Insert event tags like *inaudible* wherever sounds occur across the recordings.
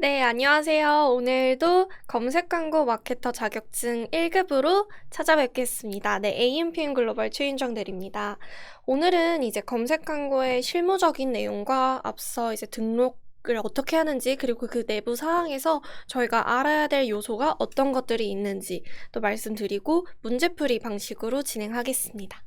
네, 안녕하세요. 오늘도 검색 광고 마케터 자격증 1급으로 찾아뵙겠습니다. 네, AMPM 글로벌 최윤정 대리입니다. 오늘은 이제 검색 광고의 실무적인 내용과 앞서 이제 등록 을 어떻게 하는지 그리고 그 내부 사항에서 저희가 알아야 될 요소가 어떤 것들이 있는지 또 말씀드리고 문제풀이 방식으로 진행하겠습니다.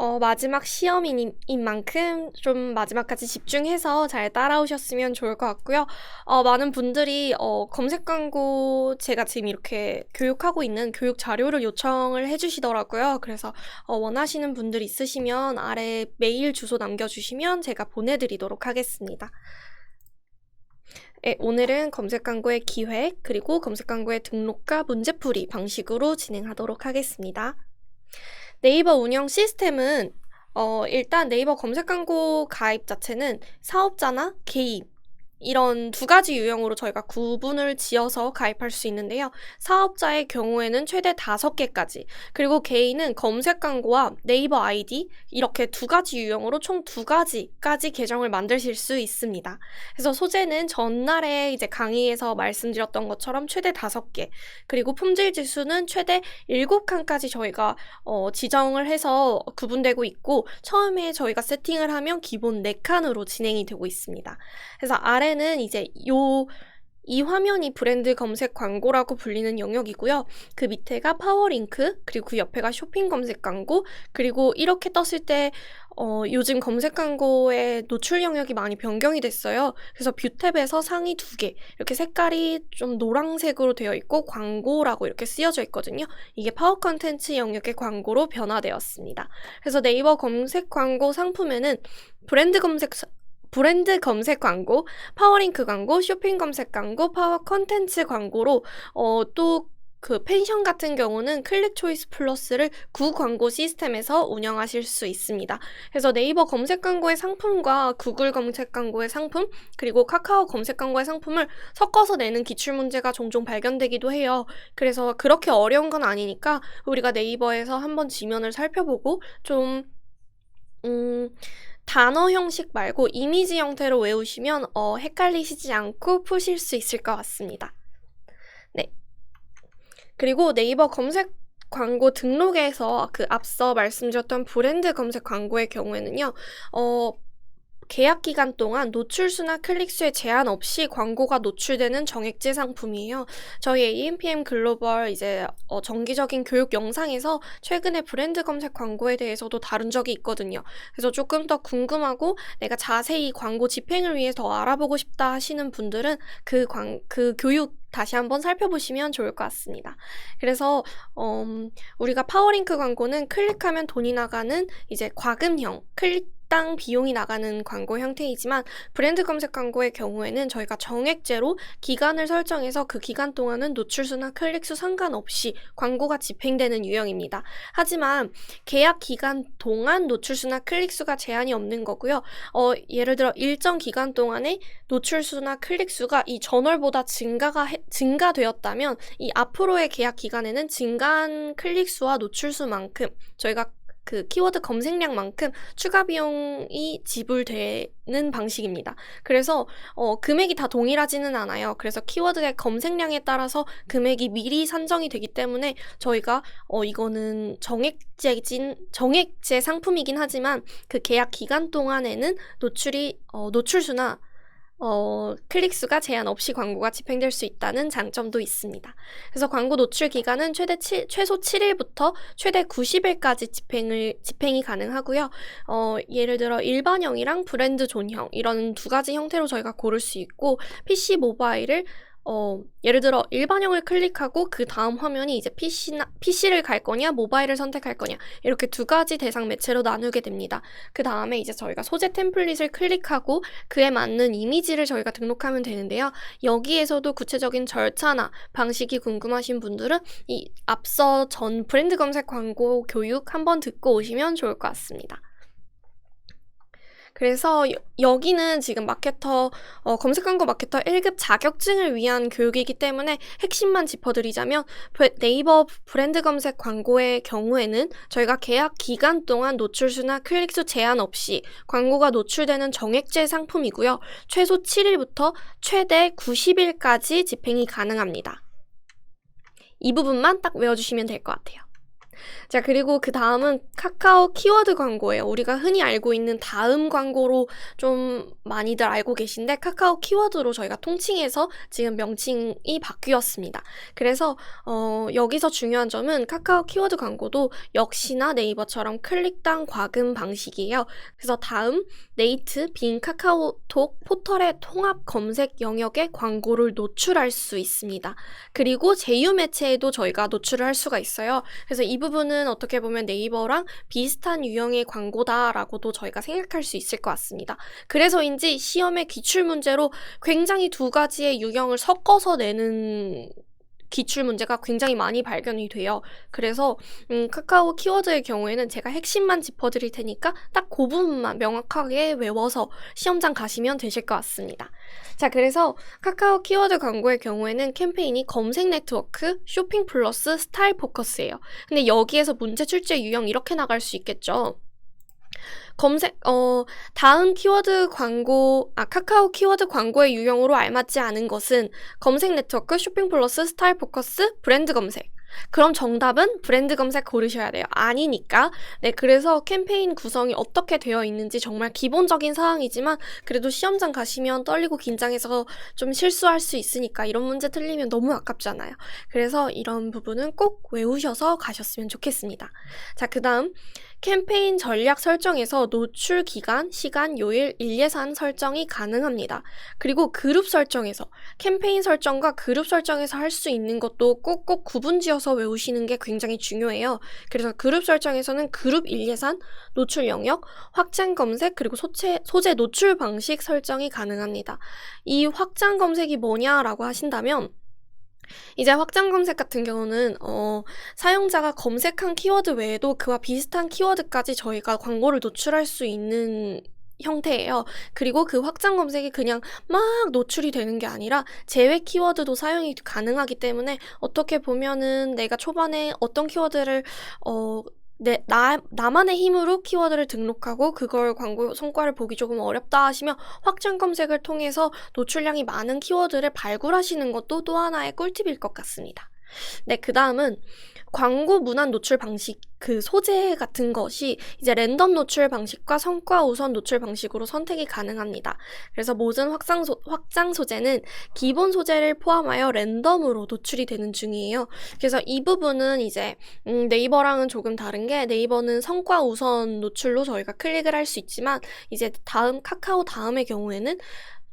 어, 마지막 시험인 인 만큼 좀 마지막까지 집중해서 잘 따라오셨으면 좋을 것 같고요. 어, 많은 분들이 어, 검색 광고 제가 지금 이렇게 교육하고 있는 교육 자료를 요청을 해주시더라고요. 그래서 어, 원하시는 분들 있으시면 아래 메일 주소 남겨주시면 제가 보내드리도록 하겠습니다. 네, 오늘은 검색 광고의 기획 그리고 검색 광고의 등록과 문제풀이 방식으로 진행하도록 하겠습니다. 네이버 운영 시스템은 어, 일단 네이버 검색 광고 가입 자체는 사업자나 개인 이런 두 가지 유형으로 저희가 구분을 지어서 가입할 수 있는데요. 사업자의 경우에는 최대 다섯 개까지, 그리고 개인은 검색 광고와 네이버 아이디 이렇게 두 가지 유형으로 총 두 가지까지 계정을 만드실 수 있습니다. 그래서 소재는 전날에 이제 강의에서 말씀드렸던 것처럼 최대 다섯 개, 그리고 품질 지수는 최대 일곱 칸까지 저희가 어, 지정을 해서 구분되고 있고 처음에 저희가 세팅을 하면 기본 네 칸으로 진행이 되고 있습니다. 그래서 아래 다음에는 이제 요, 이 화면이 브랜드 검색 광고라고 불리는 영역이고요. 그 밑에가 파워링크, 그리고 그 옆에가 쇼핑 검색 광고, 그리고 이렇게 떴을 때, 어, 요즘 검색 광고의 노출 영역이 많이 변경이 됐어요. 그래서 뷰 탭에서 상위 두 개, 이렇게 색깔이 좀 노란색으로 되어 있고, 광고라고 이렇게 쓰여져 있거든요. 이게 파워 컨텐츠 영역의 광고로 변화되었습니다. 그래서 네이버 검색 광고 상품에는 브랜드 검색 브랜드 검색 광고, 파워링크 광고, 쇼핑 검색 광고, 파워 컨텐츠 광고로 어, 또그 펜션 같은 경우는 클릭 초이스 플러스를 구 광고 시스템에서 운영하실 수 있습니다. 그래서 네이버 검색 광고의 상품과 구글 검색 광고의 상품, 그리고 카카오 검색 광고의 상품을 섞어서 내는 기출 문제가 종종 발견되기도 해요. 그래서 그렇게 어려운 건 아니니까 우리가 네이버에서 한번 지면을 살펴보고 좀 음, 단어 형식 말고 이미지 형태로 외우시면 어, 헷갈리시지 않고 푸실 수 있을 것 같습니다. 네. 그리고 네이버 검색 광고 등록에서 그 앞서 말씀드렸던 브랜드 검색 광고의 경우에는요, 어, 계약 기간 동안 노출수나 클릭수에 제한 없이 광고가 노출되는 정액제 상품이에요. 저희 AMPM 글로벌 이제 어, 정기적인 교육 영상에서 최근에 브랜드 검색 광고에 대해서도 다룬 적이 있거든요. 그래서 조금 더 궁금하고 내가 자세히 광고 집행을 위해 더 알아보고 싶다 하시는 분들은 그, 광, 그 교육 다시 한번 살펴보시면 좋을 것 같습니다. 그래서 음, 우리가 파워링크 광고는 클릭하면 돈이 나가는 이제 과금형 클릭 일당 비용이 나가는 광고 형태이지만 브랜드 검색 광고의 경우에는 저희가 정액제로 기간을 설정해서 그 기간 동안은 노출수나 클릭수 상관없이 광고가 집행되는 유형입니다. 하지만 계약 기간 동안 노출수나 클릭수가 제한이 없는 거고요. 어, 예를 들어 일정 기간 동안에 노출수나 클릭수가 이 전월보다 증가가 해, 증가되었다면 이 앞으로의 계약 기간에는 증가한 클릭수와 노출수만큼 저희가 그 키워드 검색량만큼 추가 비용이 지불되는 방식입니다. 그래서 어, 금액이 다 동일하지는 않아요. 그래서 키워드의 검색량에 따라서 금액이 미리 산정이 되기 때문에 저희가 어, 이거는 정액제진 정액제 상품이긴 하지만 그 계약 기간 동안에는 노출이 어, 노출수나 어, 클릭수가 제한 없이 광고가 집행될 수 있다는 장점도 있습니다. 그래서 광고 노출 기간은 최대 7, 최소 7일부터 최대 90일까지 집행을, 집행이 가능하고요. 어, 예를 들어 일반형이랑 브랜드 존형 이런 두 가지 형태로 저희가 고를 수 있고 PC 모바일을 어, 예를 들어 일반형을 클릭하고 그 다음 화면이 이제 PC나, PC를 갈 거냐, 모바일을 선택할 거냐, 이렇게 두 가지 대상 매체로 나누게 됩니다. 그 다음에 이제 저희가 소재 템플릿을 클릭하고 그에 맞는 이미지를 저희가 등록하면 되는데요. 여기에서도 구체적인 절차나 방식이 궁금하신 분들은 이 앞서 전 브랜드 검색 광고 교육 한번 듣고 오시면 좋을 것 같습니다. 그래서 여, 여기는 지금 마케터 어, 검색 광고 마케터 1급 자격증을 위한 교육이기 때문에 핵심만 짚어드리자면 네이버 브랜드 검색 광고의 경우에는 저희가 계약 기간 동안 노출수나 클릭수 제한 없이 광고가 노출되는 정액제 상품이고요. 최소 7일부터 최대 90일까지 집행이 가능합니다. 이 부분만 딱 외워주시면 될 것 같아요. 자, 그리고 그 다음은 카카오 키워드 광고예요. 우리가 흔히 알고 있는 다음 광고로 좀 많이들 알고 계신데 카카오 키워드로 저희가 통칭해서 지금 명칭이 바뀌었습니다. 그래서 어, 여기서 중요한 점은 카카오 키워드 광고도 역시나 네이버처럼 클릭당 과금 방식이에요. 그래서 다음 네이트, 빈, 카카오톡 포털의 통합 검색 영역에 광고를 노출할 수 있습니다. 그리고 제휴 매체에도 저희가 노출을 할 수가 있어요. 그래서 이 부분 은 어떻게 보면 네이버랑 비슷한 유형의 광고다라고도 저희가 생각할 수 있을 것 같습니다. 그래서인지 시험의 기출 문제로 굉장히 두 가지의 유형을 섞어서 내는 기출 문제가 굉장히 많이 발견이 돼요. 그래서 음, 카카오 키워드의 경우에는 제가 핵심만 짚어드릴 테니까 딱 그 부분만 명확하게 외워서 시험장 가시면 되실 것 같습니다. 자, 그래서 카카오 키워드 광고의 경우에는 캠페인이 검색 네트워크, 쇼핑 플러스, 스타일 포커스예요. 근데 여기에서 문제 출제 유형 이렇게 나갈 수 있겠죠. 검색, 어, 다음 키워드 광고, 아, 카카오 키워드 광고의 유형으로 알맞지 않은 것은 검색 네트워크, 쇼핑 플러스, 스타일 포커스, 브랜드 검색. 그럼 정답은 브랜드 검색 고르셔야 돼요. 아니니까. 네, 그래서 캠페인 구성이 어떻게 되어 있는지 정말 기본적인 사항이지만 그래도 시험장 가시면 떨리고 긴장해서 좀 실수할 수 있으니까 이런 문제 틀리면 너무 아깝잖아요. 그래서 이런 부분은 꼭 외우셔서 가셨으면 좋겠습니다. 자, 그 다음. 캠페인 전략 설정에서 노출 기간, 시간, 요일, 일예산 설정이 가능합니다. 그리고 그룹 설정에서 캠페인 설정과 그룹 설정에서 할 수 있는 것도 꼭꼭 구분 지어서 외우시는 게 굉장히 중요해요. 그래서 그룹 설정에서는 그룹 일예산, 노출 영역, 확장 검색, 그리고 소체, 소재 노출 방식 설정이 가능합니다. 이 확장 검색이 뭐냐라고 하신다면 이제 확장 검색 같은 경우는 어, 사용자가 검색한 키워드 외에도 그와 비슷한 키워드까지 저희가 광고를 노출할 수 있는 형태예요. 그리고 그 확장 검색이 그냥 막 노출이 되는 게 아니라 제외 키워드도 사용이 가능하기 때문에 어떻게 보면은 내가 초반에 어떤 키워드를 어 내, 나, 나만의 힘으로 키워드를 등록하고 그걸 광고 성과를 보기 조금 어렵다 하시면 확장 검색을 통해서 노출량이 많은 키워드를 발굴하시는 것도 또 하나의 꿀팁일 것 같습니다. 네, 그 다음은 광고 문안 노출 방식, 그 소재 같은 것이 이제 랜덤 노출 방식과 성과 우선 노출 방식으로 선택이 가능합니다. 그래서 모든 확장, 소, 확장 소재는 기본 소재를 포함하여 랜덤으로 노출이 되는 중이에요. 그래서 이 부분은 이제 음, 네이버랑은 조금 다른 게 네이버는 성과 우선 노출로 저희가 클릭을 할 수 있지만 이제 다음 카카오 다음의 경우에는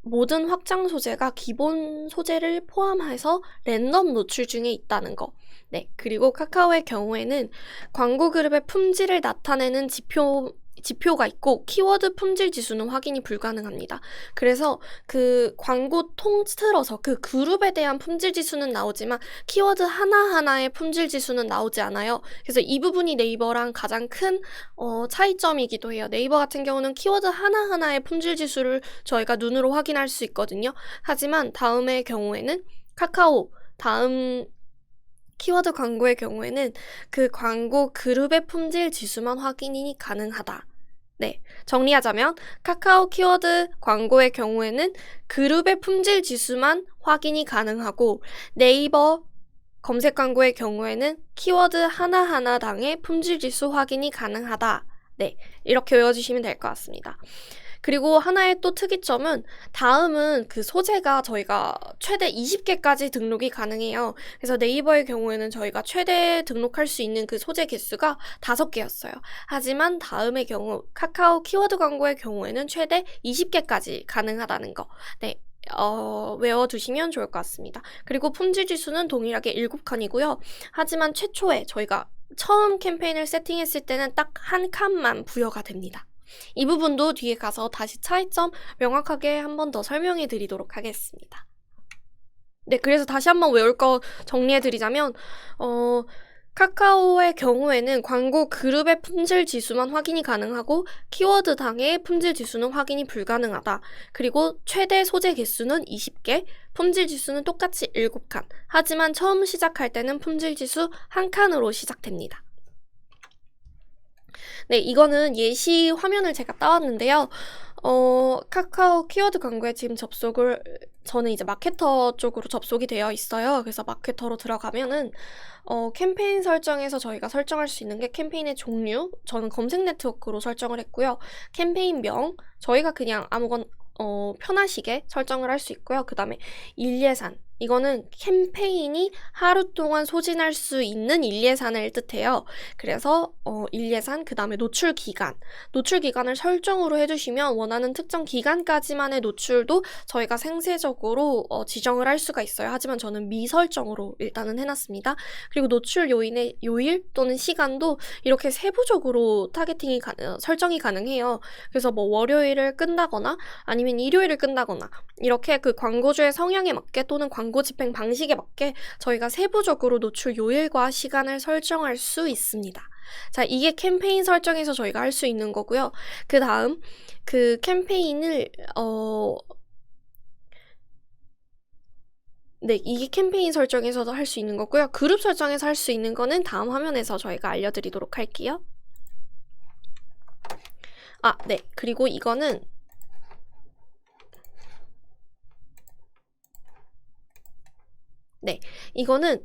모든 확장 소재가 기본 소재를 포함해서 랜덤 노출 중에 있다는 거. 네. 그리고 카카오의 경우에는 광고 그룹의 품질을 나타내는 지표 지표가 있고 키워드 품질 지수는 확인이 불가능합니다. 그래서 그 광고 통틀어서 그 그룹에 대한 품질 지수는 나오지만 키워드 하나하나의 품질 지수는 나오지 않아요. 그래서 이 부분이 네이버랑 가장 큰 어, 차이점이기도 해요. 네이버 같은 경우는 키워드 하나하나의 품질 지수를 저희가 눈으로 확인할 수 있거든요. 하지만 다음의 경우에는 카카오 다음 키워드 광고의 경우에는 그 광고 그룹의 품질 지수만 확인이 가능하다. 네. 정리하자면 카카오 키워드 광고의 경우에는 그룹의 품질 지수만 확인이 가능하고 네이버 검색 광고의 경우에는 키워드 하나하나당의 품질 지수 확인이 가능하다. 네. 이렇게 외워주시면 될 것 같습니다. 그리고 하나의 또 특이점은 다음은 그 소재가 저희가 최대 20개까지 등록이 가능해요. 그래서 네이버의 경우에는 저희가 최대 등록할 수 있는 그 소재 개수가 5개였어요. 하지만 다음의 경우 카카오 키워드 광고의 경우에는 최대 20개까지 가능하다는 거. 네. 어, 외워두시면 좋을 것 같습니다. 그리고 품질 지수는 동일하게 7칸이고요. 하지만 최초에 저희가 처음 캠페인을 세팅했을 때는 딱 한 칸만 부여가 됩니다. 이 부분도 뒤에 가서 다시 차이점 명확하게 한 번 더 설명해 드리도록 하겠습니다. 네, 그래서 다시 한번 외울 거 정리해 드리자면, 어, 카카오의 경우에는 광고 그룹의 품질 지수만 확인이 가능하고 키워드 당의 품질 지수는 확인이 불가능하다. 그리고 최대 소재 개수는 20개, 품질 지수는 똑같이 7칸. 하지만 처음 시작할 때는 품질 지수 한 칸으로 시작됩니다. 네, 이거는 예시 화면을 제가 따왔는데요. 어, 카카오 키워드 광고에 지금 접속을 저는 이제 마케터 쪽으로 접속이 되어 있어요. 그래서 마케터로 들어가면은 어, 캠페인 설정에서 저희가 설정할 수 있는 게 캠페인의 종류, 저는 검색 네트워크로 설정을 했고요. 캠페인 명, 저희가 그냥 아무건 어, 편하시게 설정을 할 수 있고요. 그 다음에 일 예산, 이거는 캠페인이 하루 동안 소진할 수 있는 일예산을 뜻해요. 그래서 어, 일예산, 그 다음에 노출 기간. 노출 기간을 설정으로 해주시면 원하는 특정 기간까지만의 노출도 저희가 생세적으로 어, 지정을 할 수가 있어요. 하지만 저는 미설정으로 일단은 해놨습니다. 그리고 노출 요인의 요일 또는 시간도 이렇게 세부적으로 타겟팅이 가, 어, 설정이 가능해요. 그래서 뭐 월요일을 끈다거나 아니면 일요일을 끈다거나 이렇게 그 광고주의 성향에 맞게 또는 광 광고 집행 방식에 맞게 저희가 세부적으로 노출 요일과 시간을 설정할 수 있습니다. 자, 이게 캠페인 설정에서 저희가 할 수 있는 거고요. 그 다음, 그 캠페인을, 어, 네, 이게 캠페인 설정에서도 할 수 있는 거고요. 그룹 설정에서 할 수 있는 거는 다음 화면에서 저희가 알려드리도록 할게요. 아, 네. 그리고 이거는 네, 이거는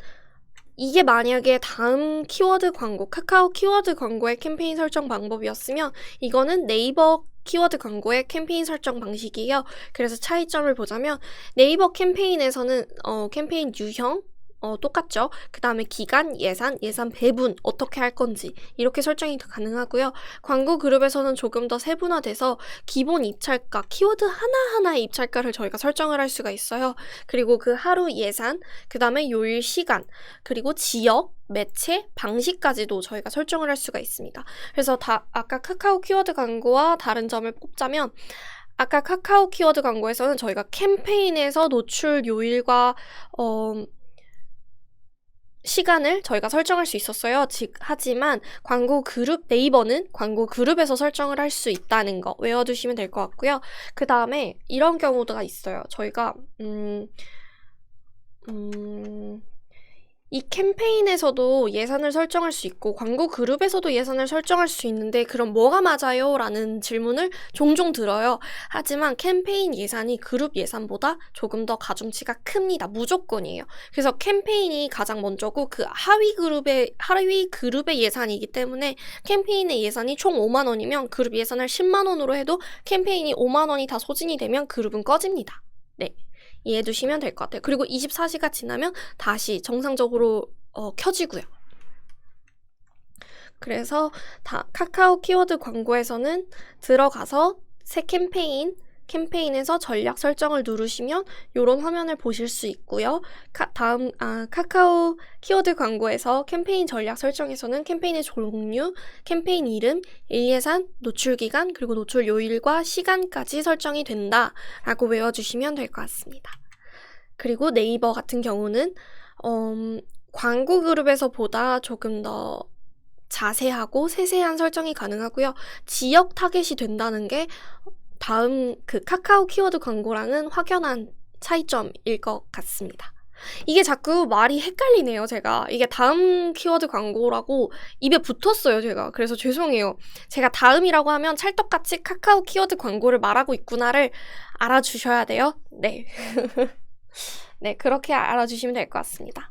이게 만약에 다음 키워드 광고, 카카오 키워드 광고의 캠페인 설정 방법이었으면 이거는 네이버 키워드 광고의 캠페인 설정 방식이에요. 그래서 차이점을 보자면 네이버 캠페인에서는 어, 캠페인 유형, 어, 똑같죠. 그 다음에 기간, 예산, 예산 배분 어떻게 할 건지 이렇게 설정이 가능하고요. 광고 그룹에서는 조금 더 세분화돼서 기본 입찰가, 키워드 하나하나의 입찰가를 저희가 설정을 할 수가 있어요. 그리고 그 하루 예산, 그 다음에 요일 시간, 그리고 지역, 매체, 방식까지도 저희가 설정을 할 수가 있습니다. 그래서 다 아까 카카오 키워드 광고와 다른 점을 뽑자면 아까 카카오 키워드 광고에서는 저희가 캠페인에서 노출 요일과 어 시간을 저희가 설정할 수 있었어요. 즉, 하지만 광고 그룹, 네이버는 광고 그룹에서 설정을 할 수 있다는 거 외워두시면 될 것 같고요. 그 다음에 이런 경우가 있어요. 저희가, 음, 음, 이 캠페인에서도 예산을 설정할 수 있고 광고 그룹에서도 예산을 설정할 수 있는데 그럼 뭐가 맞아요? 라는 질문을 종종 들어요. 하지만 캠페인 예산이 그룹 예산보다 조금 더 가중치가 큽니다. 무조건이에요. 그래서 캠페인이 가장 먼저고 그 하위 그룹의 하위 그룹의 예산이기 때문에 캠페인의 예산이 총 5만 원이면 그룹 예산을 10만 원으로 해도 캠페인이 5만 원이 다 소진이 되면 그룹은 꺼집니다. 네. 이해해 두시면 될 것 같아요. 그리고 24시가 지나면 다시 정상적으로 어, 켜지고요. 그래서 다 카카오 키워드 광고에서는 들어가서 새 캠페인 캠페인에서 전략 설정을 누르시면 이런 화면을 보실 수 있고요. 카, 다음 아, 카카오 키워드 광고에서 캠페인 전략 설정에서는 캠페인의 종류, 캠페인 이름, 일예산, 노출 기간, 그리고 노출 요일과 시간까지 설정이 된다라고 외워주시면 될 것 같습니다. 그리고 네이버 같은 경우는 음, 광고 그룹에서 보다 조금 더 자세하고 세세한 설정이 가능하고요. 지역 타겟이 된다는 게 다음 그 카카오 키워드 광고랑은 확연한 차이점일 것 같습니다. 이게 자꾸 말이 헷갈리네요, 제가. 이게 다음 키워드 광고라고 입에 붙었어요, 제가. 그래서 죄송해요. 제가 다음이라고 하면 찰떡같이 카카오 키워드 광고를 말하고 있구나를 알아주셔야 돼요. 네. *laughs* 네, 그렇게 알아주시면 될 것 같습니다.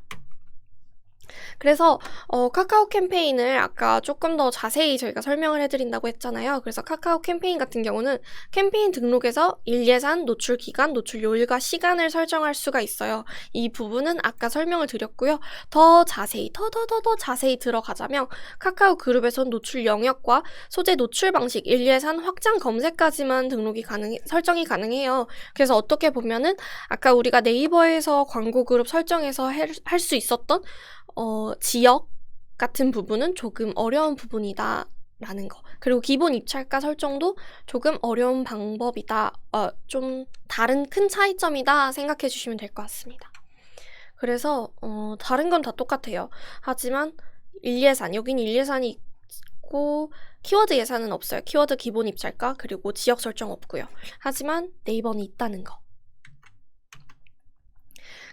그래서 어, 카카오 캠페인을 아까 조금 더 자세히 저희가 설명을 해드린다고 했잖아요. 그래서 카카오 캠페인 같은 경우는 캠페인 등록에서 일예산, 노출 기간, 노출 요일과 시간을 설정할 수가 있어요. 이 부분은 아까 설명을 드렸고요. 더 자세히, 더 더 더 더 자세히 들어가자면 카카오 그룹에선 노출 영역과 소재 노출 방식, 일예산 확장 검색까지만 등록이 가능, 설정이 가능해요. 그래서 어떻게 보면은 아까 우리가 네이버에서 광고 그룹 설정해서 할 수 있었던 어, 지역 같은 부분은 조금 어려운 부분이다. 라는 거. 그리고 기본 입찰가 설정도 조금 어려운 방법이다. 어, 좀 다른 큰 차이점이다 생각해 주시면 될 것 같습니다. 그래서 어, 다른 건 다 똑같아요. 하지만 일예산 여긴 일예산이 있고 키워드 예산은 없어요. 키워드 기본 입찰가 그리고 지역 설정 없고요. 하지만 네이버는 있다는 거.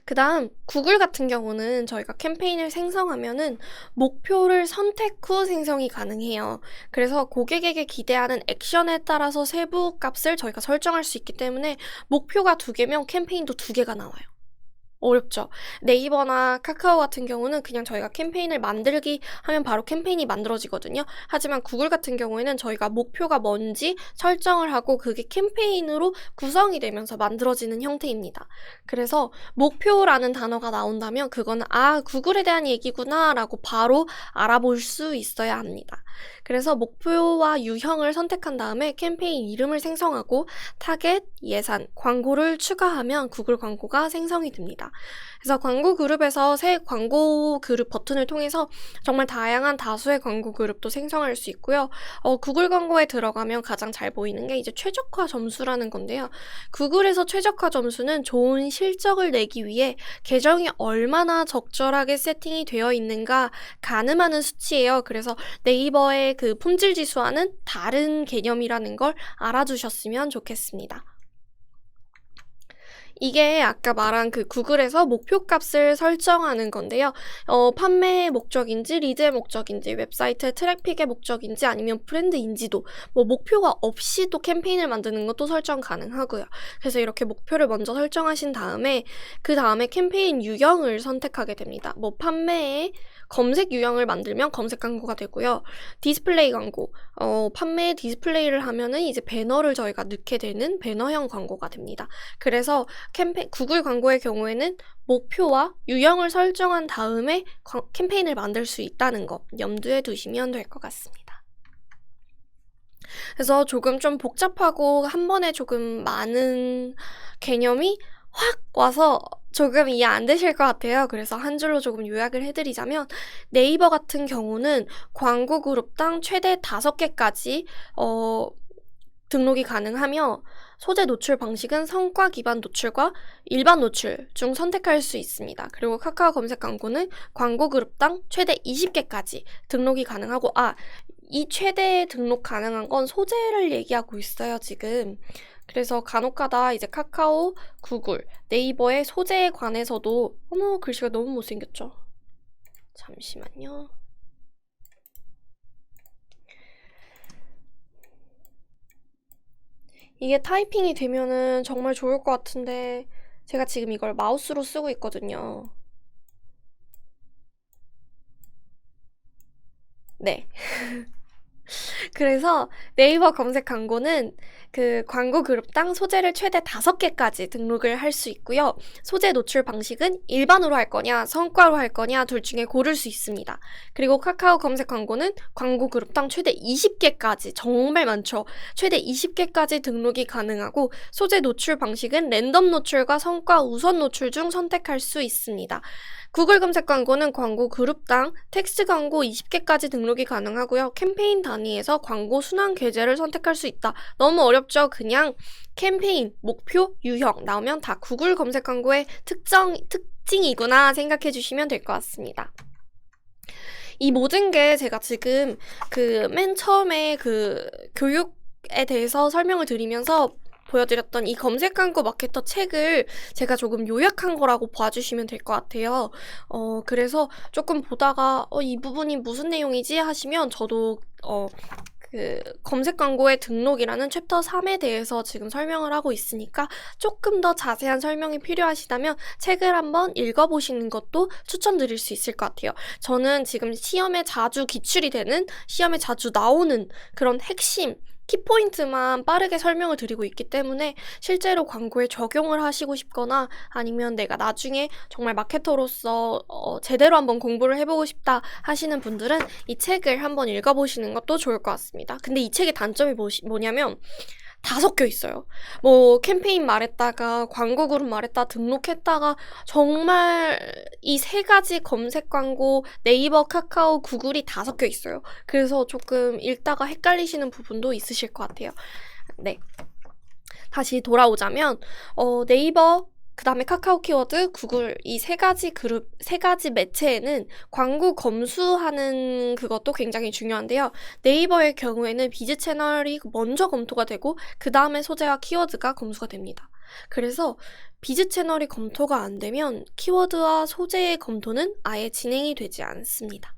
그 다음 구글 같은 경우는 저희가 캠페인을 생성하면은 목표를 선택 후 생성이 가능해요. 그래서 고객에게 기대하는 액션에 따라서 세부 값을 저희가 설정할 수 있기 때문에 목표가 두 개면 캠페인도 두 개가 나와요. 어렵죠. 네이버나 카카오 같은 경우는 그냥 저희가 캠페인을 만들기 하면 바로 캠페인이 만들어지거든요. 하지만 구글 같은 경우에는 저희가 목표가 뭔지 설정을 하고 그게 캠페인으로 구성이 되면서 만들어지는 형태입니다. 그래서 목표라는 단어가 나온다면 그거는 아, 구글에 대한 얘기구나 라고 바로 알아볼 수 있어야 합니다. 그래서 목표와 유형을 선택한 다음에 캠페인 이름을 생성하고 타겟, 예산, 광고를 추가하면 구글 광고가 생성이 됩니다. 그래서 광고 그룹에서 새 광고 그룹 버튼을 통해서 정말 다양한 다수의 광고 그룹도 생성할 수 있고요. 어, 구글 광고에 들어가면 가장 잘 보이는 게 이제 최적화 점수라는 건데요. 구글에서 최적화 점수는 좋은 실적을 내기 위해 계정이 얼마나 적절하게 세팅이 되어 있는가 가늠하는 수치예요. 그래서 네이버의 그 품질 지수와는 다른 개념이라는 걸 알아주셨으면 좋겠습니다. 이게 아까 말한 그 구글에서 목표 값을 설정하는 건데요. 어, 판매의 목적인지, 리드의 목적인지, 웹사이트 트래픽의 목적인지, 아니면 브랜드 인지도, 뭐 목표가 없이도 캠페인을 만드는 것도 설정 가능하고요. 그래서 이렇게 목표를 먼저 설정하신 다음에, 그 다음에 캠페인 유형을 선택하게 됩니다. 뭐 판매의 검색 유형을 만들면 검색 광고가 되고요. 디스플레이 광고, 어, 판매 디스플레이를 하면은 이제 배너를 저희가 넣게 되는 배너형 광고가 됩니다. 그래서 캠페 구글 광고의 경우에는 목표와 유형을 설정한 다음에 과, 캠페인을 만들 수 있다는 거 염두에 두시면 될 것 같습니다. 그래서 조금 좀 복잡하고 한 번에 조금 많은 개념이 확 와서 조금 이해 안 되실 것 같아요. 그래서 한 줄로 조금 요약을 해드리자면 네이버 같은 경우는 광고 그룹당 최대 5개까지 어, 등록이 가능하며 소재 노출 방식은 성과 기반 노출과 일반 노출 중 선택할 수 있습니다. 그리고 카카오 검색 광고는 광고 그룹당 최대 20개까지 등록이 가능하고 아, 이 최대 등록 가능한 건 소재를 얘기하고 있어요, 지금. 그래서 간혹가다 이제 카카오, 구글, 네이버의 소재에 관해서도 어머 글씨가 너무 못생겼죠. 잠시만요. 이게 타이핑이 되면은 정말 좋을 것 같은데 제가 지금 이걸 마우스로 쓰고 있거든요. 네. *laughs* 그래서 네이버 검색 광고는 그 광고 그룹당 소재를 최대 5개까지 등록을 할 수 있고요. 소재 노출 방식은 일반으로 할 거냐, 성과로 할 거냐 둘 중에 고를 수 있습니다. 그리고 카카오 검색 광고는 광고 그룹당 최대 20개까지 정말 많죠. 최대 20개까지 등록이 가능하고 소재 노출 방식은 랜덤 노출과 성과 우선 노출 중 선택할 수 있습니다. 구글 검색 광고는 광고 그룹당 텍스트 광고 20개까지 등록이 가능하고요. 캠페인 단위에서 광고 순환 계제를 선택할 수 있다. 너무 어렵 죠? 그냥 캠페인, 목표, 유형 나오면 다 구글 검색 광고의 특정, 특징이구나 생각해 주시면 될 것 같습니다. 이 모든 게 제가 지금 그 맨 처음에 그 교육에 대해서 설명을 드리면서 보여드렸던 이 검색 광고 마케터 책을 제가 조금 요약한 거라고 봐주시면 될 것 같아요. 어, 그래서 조금 보다가 어, 이 부분이 무슨 내용이지 하시면 저도 어, 그 검색 광고의 등록이라는 챕터 3에 대해서 지금 설명을 하고 있으니까 조금 더 자세한 설명이 필요하시다면 책을 한번 읽어보시는 것도 추천드릴 수 있을 것 같아요. 저는 지금 시험에 자주 기출이 되는, 시험에 자주 나오는 그런 핵심, 키포인트만 빠르게 설명을 드리고 있기 때문에 실제로 광고에 적용을 하시고 싶거나 아니면 내가 나중에 정말 마케터로서 어, 제대로 한번 공부를 해보고 싶다 하시는 분들은 이 책을 한번 읽어보시는 것도 좋을 것 같습니다. 근데 이 책의 단점이 뭐냐면 다 섞여 있어요. 뭐 캠페인 말했다가 광고 그룹 말했다 등록했다가 정말 이 세 가지 검색 광고 네이버, 카카오, 구글이 다 섞여 있어요. 그래서 조금 읽다가 헷갈리시는 부분도 있으실 것 같아요. 네. 다시 돌아오자면 어, 네이버 그 다음에 카카오 키워드, 구글 이 세 가지 그룹 세 가지 매체에는 광고 검수하는 그것도 굉장히 중요한데요. 네이버의 경우에는 비즈 채널이 먼저 검토가 되고 그 다음에 소재와 키워드가 검수가 됩니다. 그래서 비즈 채널이 검토가 안 되면 키워드와 소재의 검토는 아예 진행이 되지 않습니다.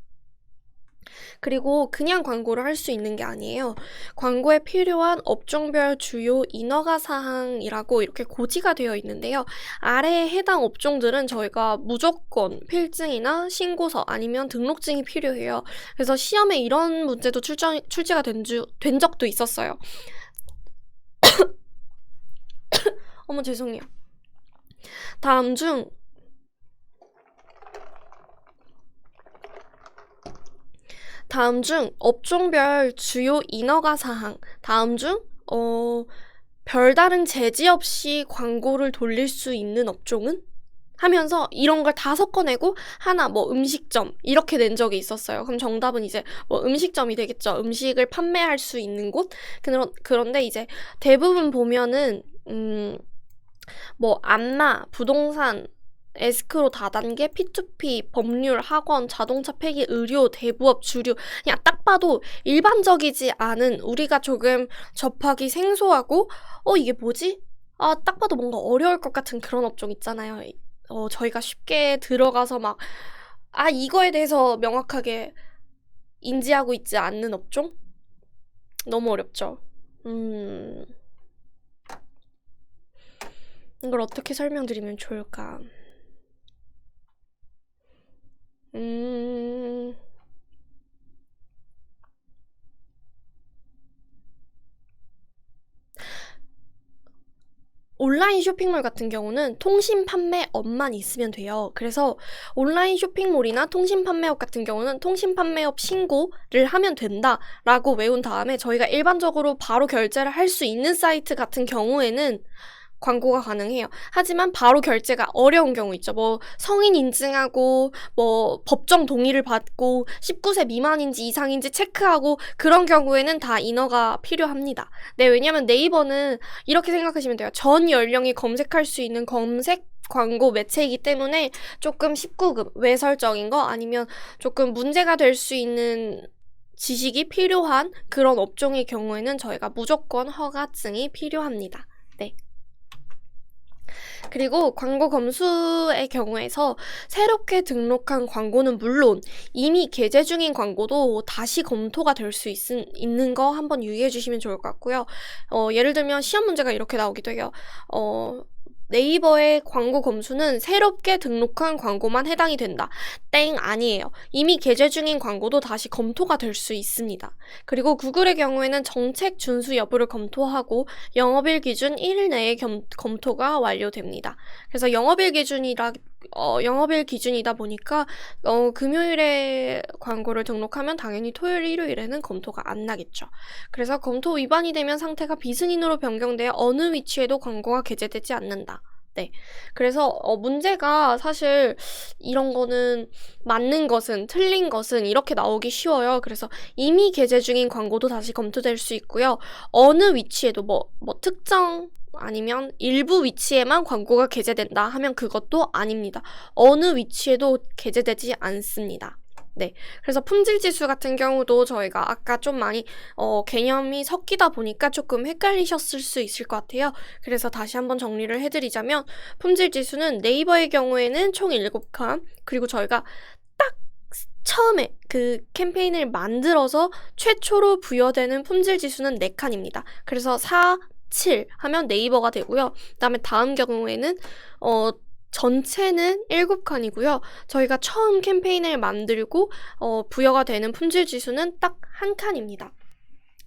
그리고 그냥 광고를 할 수 있는 게 아니에요. 광고에 필요한 업종별 주요 인허가 사항이라고 이렇게 고지가 되어 있는데요. 아래에 해당 업종들은 저희가 무조건 필증이나 신고서 아니면 등록증이 필요해요. 그래서 시험에 이런 문제도 출정, 출제가 된, 주, 된 적도 있었어요. *coughs* 어머, 죄송해요. 다음 중 다음 중 업종별 주요 인허가 사항, 다음 중 어, 별다른 제지 없이 광고를 돌릴 수 있는 업종은? 하면서 이런 걸 다 섞어내고 하나 뭐 음식점 이렇게 낸 적이 있었어요. 그럼 정답은 이제 뭐 음식점이 되겠죠. 음식을 판매할 수 있는 곳. 그런 그런데 이제 대부분 보면은 음 뭐 안마, 부동산 에스크로 다단계, P2P, 법률, 학원, 자동차 폐기, 의료, 대부업, 주류 그냥 딱 봐도 일반적이지 않은 우리가 조금 접하기 생소하고 어 이게 뭐지? 아 딱 봐도 뭔가 어려울 것 같은 그런 업종 있잖아요. 어 저희가 쉽게 들어가서 막 아 이거에 대해서 명확하게 인지하고 있지 않는 업종? 너무 어렵죠. 음. 이걸 어떻게 설명드리면 좋을까? 음. 온라인 쇼핑몰 같은 경우는 통신 판매 업만 있으면 돼요. 그래서 온라인 쇼핑몰이나 통신 판매업 같은 경우는 통신 판매업 신고를 하면 된다라고 외운 다음에 저희가 일반적으로 바로 결제를 할 수 있는 사이트 같은 경우에는 광고가 가능해요. 하지만 바로 결제가 어려운 경우 있죠. 뭐 성인 인증하고 뭐 법정 동의를 받고 19세 미만인지 이상인지 체크하고 그런 경우에는 다 인허가 필요합니다. 네, 왜냐면 네이버는 이렇게 생각하시면 돼요. 전 연령이 검색할 수 있는 검색 광고 매체이기 때문에 조금 19금 외설적인 거 아니면 조금 문제가 될 수 있는 지식이 필요한 그런 업종의 경우에는 저희가 무조건 허가증이 필요합니다. 네. 그리고 광고 검수의 경우에서 새롭게 등록한 광고는 물론 이미 게재 중인 광고도 다시 검토가 될 수 있는 거 한번 유의해 주시면 좋을 것 같고요. 어, 예를 들면 시험 문제가 이렇게 나오기도 해요. 어, 네이버의 광고 검수는 새롭게 등록한 광고만 해당이 된다. 땡 아니에요. 이미 게재 중인 광고도 다시 검토가 될 수 있습니다. 그리고 구글의 경우에는 정책 준수 여부를 검토하고 영업일 기준 1일 내에 겸, 검토가 완료됩니다. 그래서 영업일 기준이라 어, 영업일 기준이다 보니까 어, 금요일에 광고를 등록하면 당연히 토요일, 일요일에는 검토가 안 나겠죠. 그래서 검토 위반이 되면 상태가 비승인으로 변경되어 어느 위치에도 광고가 게재되지 않는다. 네. 그래서 어, 문제가 사실 이런 거는 맞는 것은 틀린 것은 이렇게 나오기 쉬워요. 그래서 이미 게재 중인 광고도 다시 검토될 수 있고요. 어느 위치에도 뭐, 뭐 특정 아니면 일부 위치에만 광고가 게재된다 하면 그것도 아닙니다. 어느 위치에도 게재되지 않습니다. 네. 그래서 품질 지수 같은 경우도 저희가 아까 좀 많이 어, 개념이 섞이다 보니까 조금 헷갈리셨을 수 있을 것 같아요. 그래서 다시 한번 정리를 해드리자면 품질 지수는 네이버의 경우에는 총 7칸 그리고 저희가 딱 처음에 그 캠페인을 만들어서 최초로 부여되는 품질 지수는 4칸입니다. 그래서 4, 7 하면 네이버가 되고요. 그다음에 다음 경우에는 어 전체는 7칸이고요. 저희가 처음 캠페인을 만들고 어, 부여가 되는 품질 지수는 딱 한 칸입니다.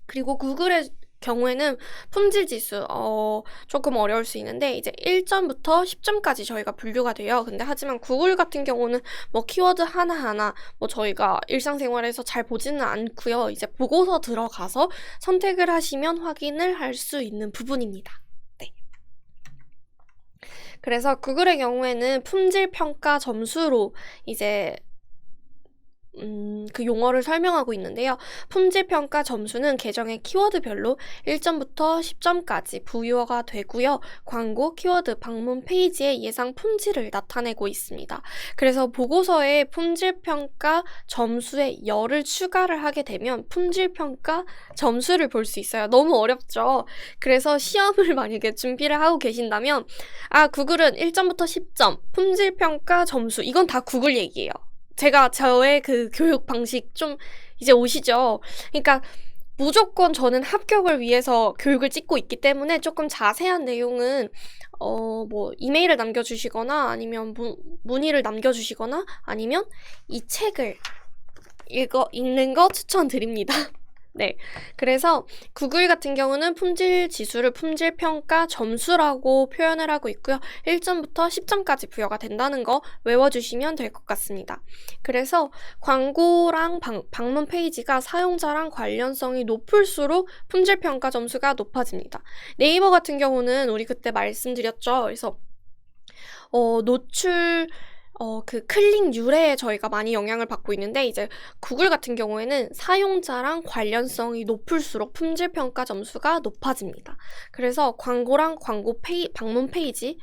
그리고 구글의 경우에는 품질 지수 어 조금 어려울 수 있는데 이제 1점부터 10점까지 저희가 분류가 돼요. 근데 하지만 구글 같은 경우는 뭐 키워드 하나하나 뭐 저희가 일상생활에서 잘 보지는 않고요. 이제 보고서 들어가서 선택을 하시면 확인을 할 수 있는 부분입니다. 네. 그래서 구글의 경우에는 품질 평가 점수로 이제 음, 그 용어를 설명하고 있는데요. 품질 평가 점수는 계정의 키워드별로 1점부터 10점까지 부여가 되고요. 광고, 키워드, 방문 페이지의 예상 품질을 나타내고 있습니다. 그래서 보고서에 품질 평가 점수에 열을 추가를 하게 되면 품질 평가 점수를 볼 수 있어요. 너무 어렵죠. 그래서 시험을 *laughs* 만약에 준비를 하고 계신다면 아, 구글은 1점부터 10점 품질 평가 점수 이건 다 구글 얘기예요. 제가 저의 그 교육 방식 좀 이제 오시죠. 그러니까 무조건 저는 합격을 위해서 교육을 찍고 있기 때문에 조금 자세한 내용은 어, 뭐 이메일을 남겨주시거나 아니면 문, 문의를 남겨주시거나 아니면 이 책을 읽어 읽는 거 추천드립니다. *laughs* 네. 그래서 구글 같은 경우는 품질 지수를 품질 평가 점수라고 표현을 하고 있고요. 1점부터 10점까지 부여가 된다는 거 외워주시면 될 것 같습니다. 그래서 광고랑 방, 방문 페이지가 사용자랑 관련성이 높을수록 품질 평가 점수가 높아집니다. 네이버 같은 경우는 우리 그때 말씀드렸죠. 그래서 어, 노출 어, 그 클릭률에 저희가 많이 영향을 받고 있는데 이제 구글 같은 경우에는 사용자랑 관련성이 높을수록 품질 평가 점수가 높아집니다. 그래서 광고랑 광고 페이 방문 페이지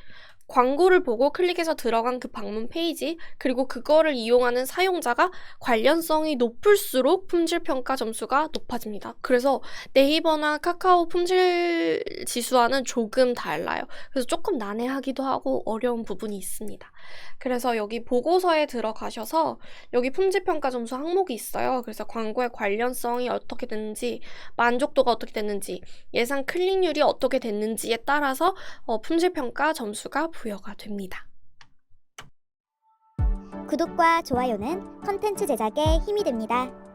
광고를 보고 클릭해서 들어간 그 방문 페이지, 그리고 그거를 이용하는 사용자가 관련성이 높을수록 품질 평가 점수가 높아집니다. 그래서 네이버나 카카오 품질 지수와는 조금 달라요. 그래서 조금 난해하기도 하고 어려운 부분이 있습니다. 그래서 여기 보고서에 들어가셔서 여기 품질 평가 점수 항목이 있어요. 그래서 광고의 관련성이 어떻게 됐는지, 만족도가 어떻게 됐는지, 예상 클릭률이 어떻게 됐는지에 따라서 어, 품질 평가 점수가 부여가 됩니다. 구독과 좋아요는 컨텐츠 제작에 힘이 됩니다.